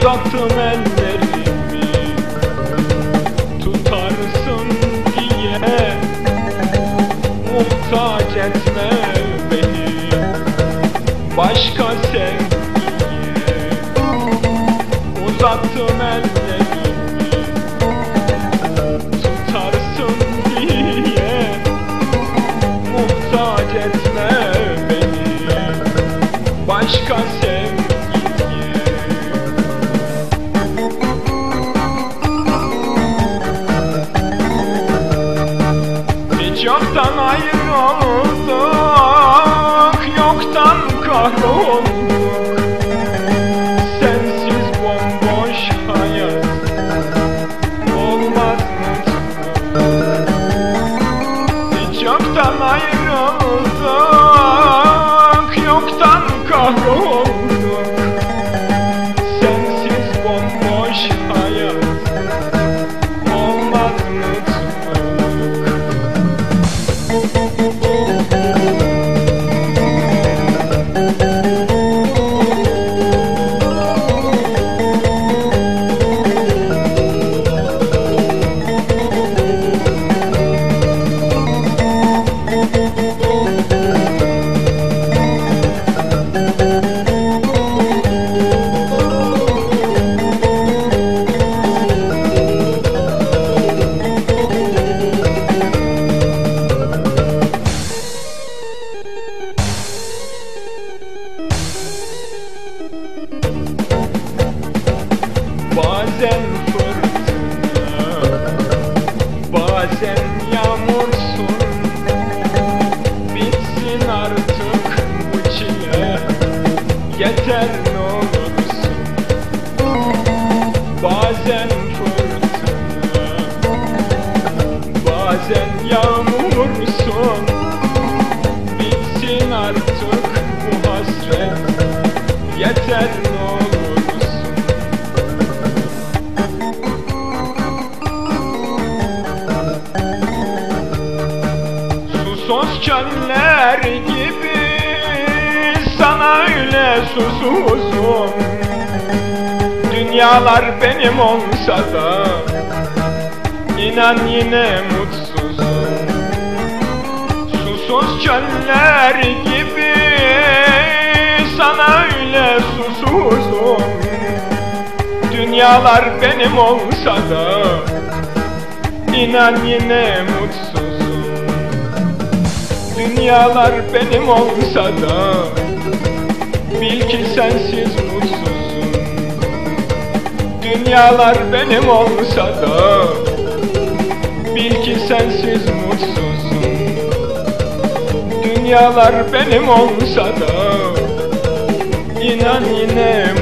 doctor man yoktan ayrıldık Yoktan kahrolduk Bazen fırtına Bazen yağmursun Bitsin artık bu çile. Yeter ne olursun. Bazen fırtına Bazen yağmursun Bitsin artık bu hasret. Yeter Susuz çöller gibi sana öyle susuzum. Dünyalar benim olsa da inan yine mutsuzum. Susuz çöller gibi sana öyle susuzum. Dünyalar benim olsa da inan yine mutsuzum Dünyalar benim olsa da Bil ki sensiz mutsuzum. Dünyalar benim olsa da Bil ki sensiz mutsuzum. Dünyalar benim olsa da İnan yine